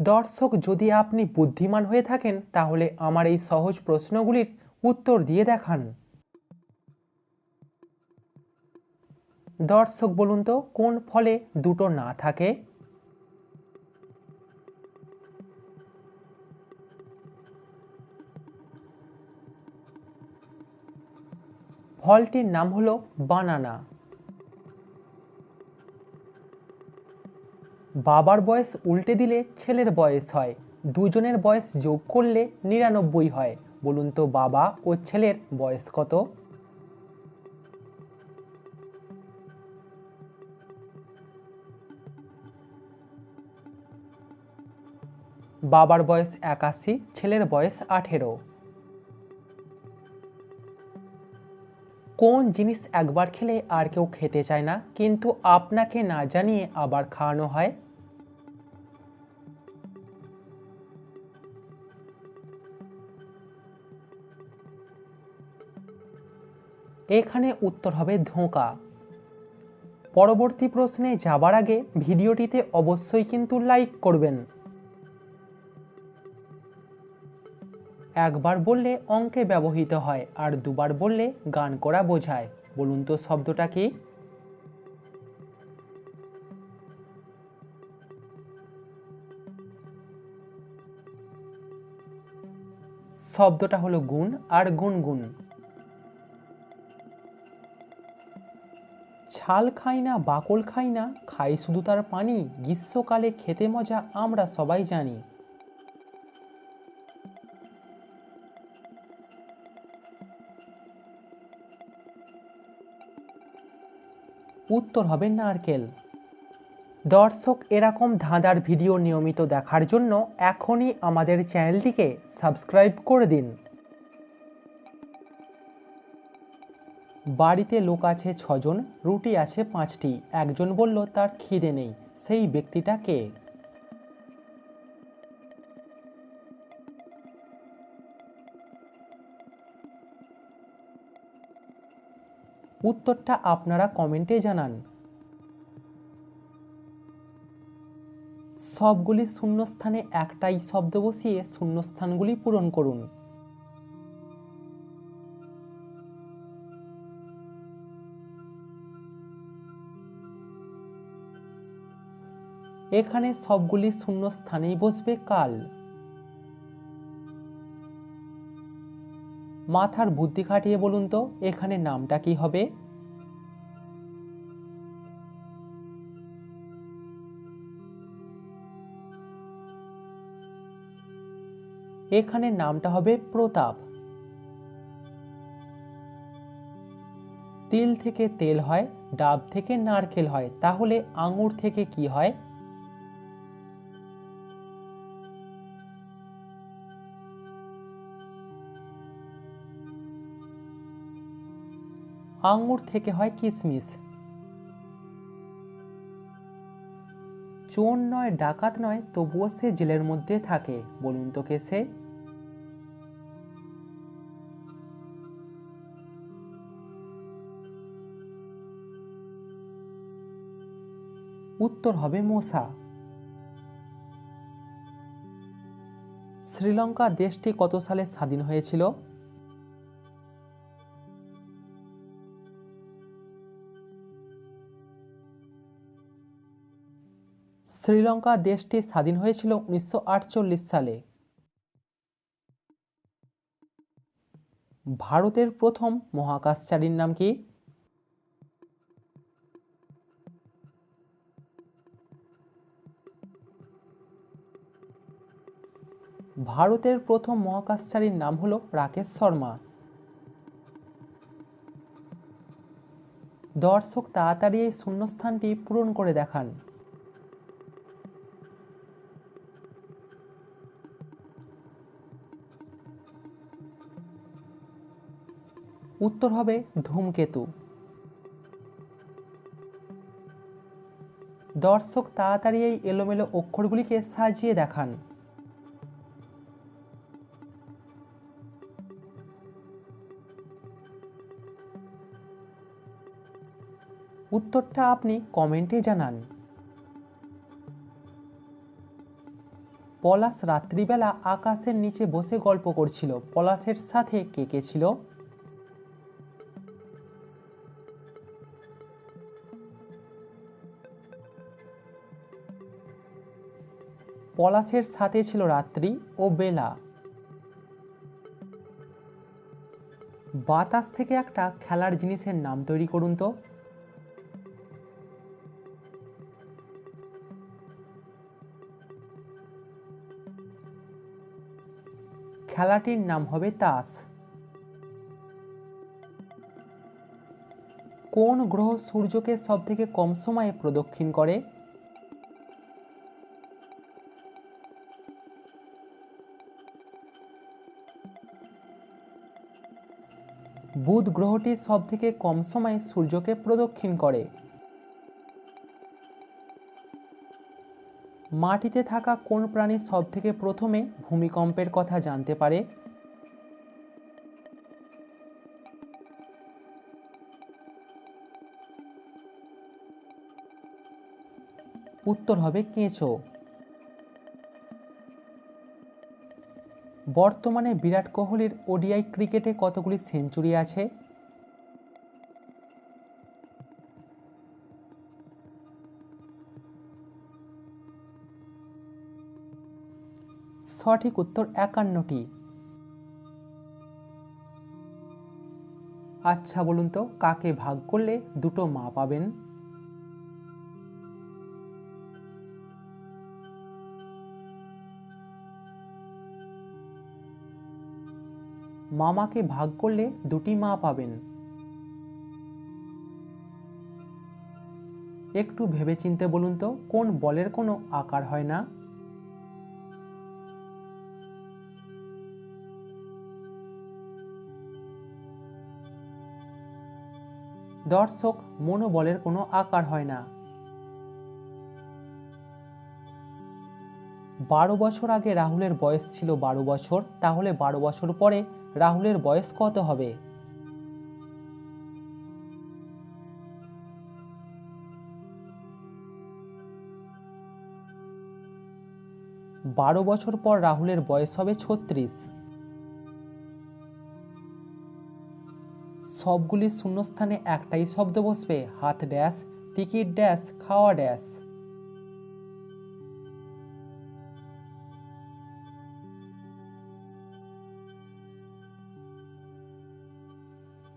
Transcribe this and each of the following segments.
দর্শক, যদি আপনি বুদ্ধিমান হয়ে থাকেন, তাহলে আমার এই সহজ প্রশ্নগুলির উত্তর দিয়ে দেখান। দর্শক, বলুন তো, কোন ফলে দুটো না থাকে? ফলটির নাম হলো বানানা। বাবার বয়স উল্টে দিলে ছেলের বয়স হয়, দুজনের বয়স যোগ করলে নিরানব্বই হয়। বলুন তো বাবা ও ছেলের বয়স কত? বাবার বয়স একাশি, ছেলের বয়স আঠেরো। কোন জিনিস একবার খেলে আর কেউ খেতে চায় না, কিন্তু আপনাকে না জানিয়ে আবার খাওয়ানো হয়? এখানে উত্তর হবে ধোঁকা। পরবর্তী প্রশ্নে যাবার আগে ভিডিওটিতে অবশ্যই কিন্তু লাইক করবেন। একবার বললে অঙ্কে ব্যবহৃত হয় আর দুবার বললে গান করা বোঝায়। বলুন তো শব্দটা কি? শব্দটা হলো গুণ আর গুনগুন। ছাল খাই না, বাকল খাই না, খাই শুধু তার পানি, গ্রীষ্মকালে খেতে মজা আমরা সবাই জানি। উত্তর হবে নারকেল। দর্শক, এরকম ধাঁধার ভিডিও নিয়মিত দেখার জন্য এখনই আমাদের চ্যানেলটিকে সাবস্ক্রাইব করে দিন। বাড়িতে লোক আছে ছজন, রুটি আছে পাঁচটি। একজন বলল, তার খিদে নেই। সেই ব্যক্তিটা কে? উত্তরটা আপনারা কমেন্টে জানান। সবগুলি শূন্যস্থানে একটাই শব্দ বসিয়ে শূন্যস্থানগুলি পূরণ করুন। এখানে সবগুলি শূন্য স্থানেই বসবে কাল। মাথার বুদ্ধি খাটিয়ে বলুন তো, এখানে নামটা কি হবে? এখানে নামটা হবে প্রতাপ। তিল থেকে তেল হয়, ডাব থেকে নারকেল হয়, তাহলে আঙুর থেকে কি হয়? আঙুর থেকে হয় কিশমিশ চোর নয়, ডাকাত নয়, তবুও সে জেলের মধ্যে থাকে। বলুন তো কে সে? উত্তর হবে মশা শ্রীলঙ্কা দেশটি কত সালে স্বাধীন হয়েছিল? শ্রীলঙ্কা দেশটি স্বাধীন হয়েছিল উনিশশো আটচল্লিশ সালে। ভারতের প্রথম মহাকাশচারীর নাম কি? ভারতের প্রথম মহাকাশচারীর নাম হল রাকেশ শর্মা। দর্শক তাড়াতাড়ি এই শূন্যস্থানটি পূরণ করে দেখান। উত্তর হবে ধূমকেতু। দর্শক তাড়াতাড়ি এই এলোমেলো অক্ষরগুলিকে সাজিয়ে দেখান। উত্তরটা আপনি কমেন্টে জানান। পলাশ রাত্রিবেলা আকাশের নিচে বসে গল্প করছিল। পলাশের সাথে কে কে ছিল? পলাশের সাথে ছিল রাত্রি ও বেলা। বাতাস থেকে একটা খেলার জিনিসের নাম তৈরি করুন তো। খেলাটির নাম হবে তাস। কোন গ্রহ সূর্যকে সবথেকে কম সময়ে প্রদক্ষিণ করে? বুধ গ্রহটি সবথেকে কম সময়ে সূর্যকে প্রদক্ষিণ করে। মাটিতে থাকা কোন প্রাণী সবথেকে প্রথমে ভূমিকম্পের কথা জানতে পারে? উত্তর হবে কেঁচো। বর্তমানে বিরাট কোহলির ওডিআই ক্রিকেটে কতগুলি সেঞ্চুরি আছে? সঠিক উত্তর একান্নটি। আচ্ছা বলুন তো, কাকে ভাগ করলে দুটো মা পাবেন? মামাকে ভাগ করলে দুটি মা পাবেন। একটু ভেবেচিন্তে বলুন তো, কোন বলের কোনো আকার হয় না? দর্শক, মনোবলের কোনো আকার হয় না। বারো বছর আগে রাহুলের বয়স ছিল বারো বছর, তাহলে বারো বছর পরে রাহুলের বয়স কত হবে? বারো বছর পর রাহুলের বয়স হবে ছত্রিশ। সবগুলি শূন্যস্থানে একটাই শব্দ বসবে, হাত ড্যাশ, টিকিট ড্যাশ, খাওয়া ড্যাশ।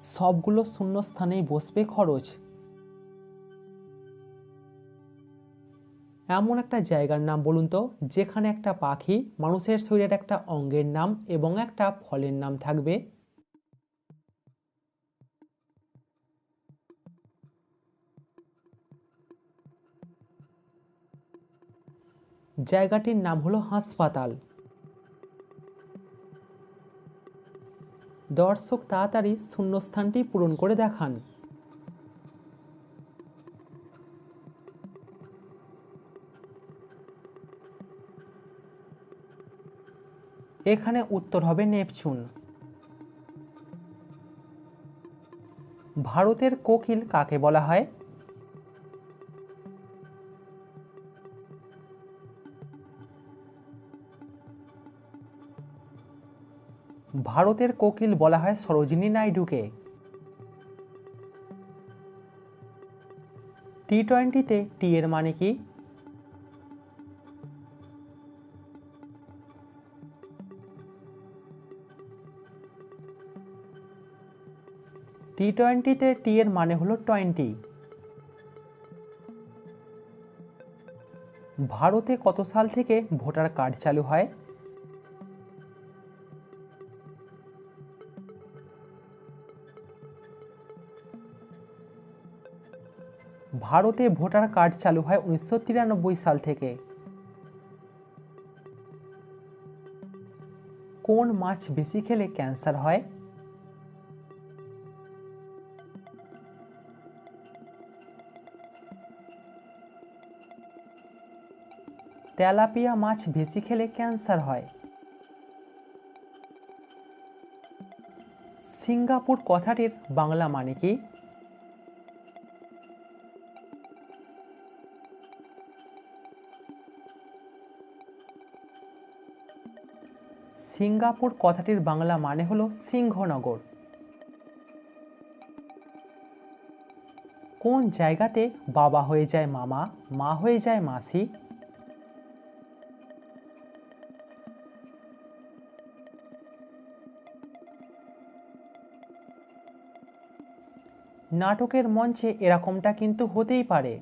সবগুলো শূন্যস্থানেই বসবে খরচ। এমন একটা জায়গার নাম বলুন তো, যেখানে একটা পাখি মানুষের শরীরের একটা অঙ্গের নাম এবং একটা ফলের নাম থাকবে। জায়গাটির নাম হলো হাসপাতাল। দর্শক তাড়াতাড়ি শূন্যস্থানটি পূরণ করে দেখান। এখানে উত্তর হবে নেপচুন। ভারতের কোকিল কাকে বলা হয়? ভারতের কোকিল বলা হয় সরোজিনী নাইডুকে। টি টোয়েন্টিতে টি এর মানে কি? টি টোয়েন্টিতে টি এর মানে হলো টোয়েন্টি। ভারতে কত সাল থেকে ভোটার কার্ড চালু হয়? ভারতে ভোটার কার্ড চালু হয় উনিশশো তিরানব্বই সাল থেকে। কোন মাছ বেশি খেলে ক্যান্সার হয়? তেলাপিয়া মাছ বেশি খেলে ক্যান্সার হয়। সিঙ্গাপুর কথাটির বাংলা মানে কি? সিঙ্গাপুর কথাটির বাংলা মানে হলো সিংহনগর। কোন জায়গাতে বাবা হয়ে যায় মামা, মা হয়ে যায় মাসি? নাটকের মঞ্চে এরকমটা কিন্তু হতেই পারে।